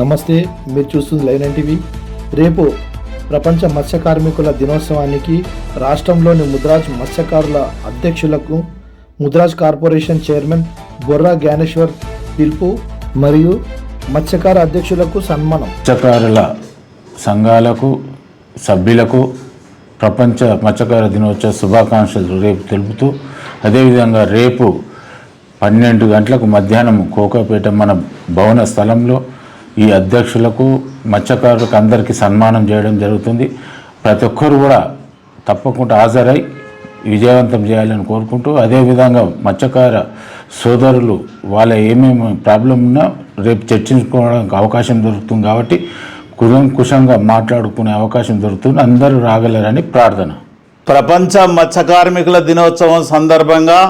నమస్తే మీరు చూస్తుంది లైన్ టీవీ. రేపు ప్రపంచ మత్స్య కార్మికుల దినోత్సవానికి రాష్ట్రంలోని ముద్రాజ్ మత్స్యకారుల అధ్యక్షులకు ముద్రాజ్ కార్పొరేషన్ చైర్మన్ బొర్రా జ్ఞానేశ్వర్ పిలుపు మరియు మత్స్యకార అధ్యక్షులకు సన్మానం. మత్స్యకారుల సంఘాలకు సభ్యులకు ప్రపంచ మత్స్యకార దినోత్సవ శుభాకాంక్షలు రేపు తెలుపుతూ అదేవిధంగా రేపు పన్నెండు గంటలకు మధ్యాహ్నం కోకాపేట మన భవన స్థలంలో ఈ అధ్యక్షులకు మత్స్యకారులకు అందరికీ సన్మానం చేయడం జరుగుతుంది. ప్రతి ఒక్కరు కూడా తప్పకుండా హాజరై విజయవంతం చేయాలని కోరుకుంటూ అదేవిధంగా మత్స్యకార సోదరులు వాళ్ళ ఏమేమి ప్రాబ్లం ఉన్నా రేపు చర్చించుకోవడానికి అవకాశం దొరుకుతుంది కాబట్టి కులంకుశంగా మాట్లాడుకునే అవకాశం దొరుకుతుంది. అందరూ రాగలరని ప్రార్థన. ప్రపంచ మత్స్య కార్మికుల దినోత్సవం సందర్భంగా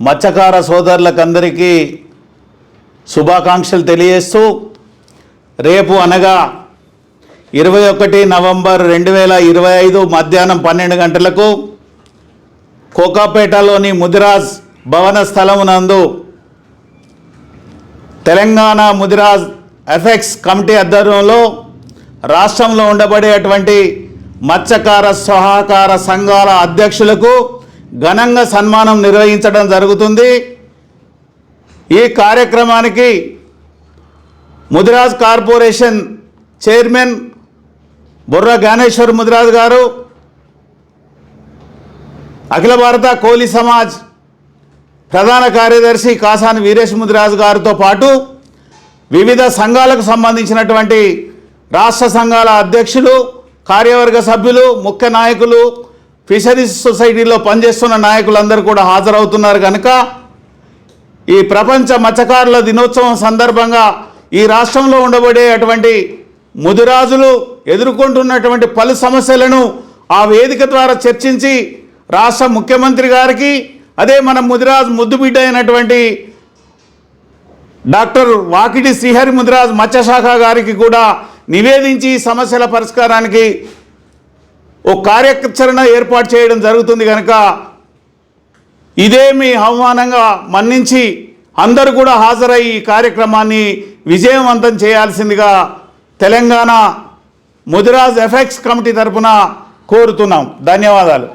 మత్స్యకార సోదరులకందరికీ శుభాకాంక్షలు తెలియజేస్తూ రేపు అనగా ఇరవై ఒకటి నవంబర్ రెండు వేల ఇరవై ఐదు మధ్యాహ్నం పన్నెండు గంటలకు కోకాపేటలోని ముదిరాజ్ భవన స్థలమునందు తెలంగాణ ముదిరాజ్ ఎఫెక్స్ కమిటీ ఆధ్వర్యంలో రాష్ట్రంలో ఉండబడేటువంటి మత్స్యకార సహకార సంఘాల అధ్యక్షులకు ఘనంగా సన్మానం నిర్వహించడం జరుగుతుంది. ఈ కార్యక్రమానికి ముదిరాజ్ కార్పొరేషన్ చైర్మన్ బుర్ర జ్ఞానేశ్వర్ ముదిరాజ్ గారు అఖిల భారత కోలీ సమాజ్ ప్రధాన కార్యదర్శి కాసాని వీరేష్ ముదిరాజ్ గారితో పాటు వివిధ సంఘాలకు సంబంధించినటువంటి రాష్ట్ర సంఘాల అధ్యక్షులు కార్యవర్గ సభ్యులు ముఖ్య నాయకులు ఫిషరీస్ సొసైటీలో పనిచేస్తున్న నాయకులందరూ కూడా హాజరవుతున్నారు కనుక ఈ ప్రపంచ మత్స్యకారుల దినోత్సవం సందర్భంగా ఈ రాష్ట్రంలో ఉండబడే అటువంటి ముదిరాజులు ఎదుర్కొంటున్నటువంటి పలు సమస్యలను ఆ వేదిక ద్వారా చర్చించి రాష్ట్ర ముఖ్యమంత్రి గారికి అదే మన ముదిరాజ్ ముద్దుబిడ్డ అయినటువంటి డాక్టర్ వాకిటి శ్రీహరి ముదిరాజ్ మత్స్యశాఖ గారికి కూడా నివేదించి సమస్యల పరిష్కారానికి ఓ కార్యాచరణ ఏర్పాటు చేయడం జరుగుతుంది కనుక ఇదే మీ అవమానంగా మన్నించి అందరూ కూడా హాజరై ఈ కార్యక్రమాన్ని విజయవంతం చేయాల్సిందిగా తెలంగాణ ముదిరాజ్ ఎఫెక్స్ కమిటీ తరఫున కోరుతున్నాం. ధన్యవాదాలు.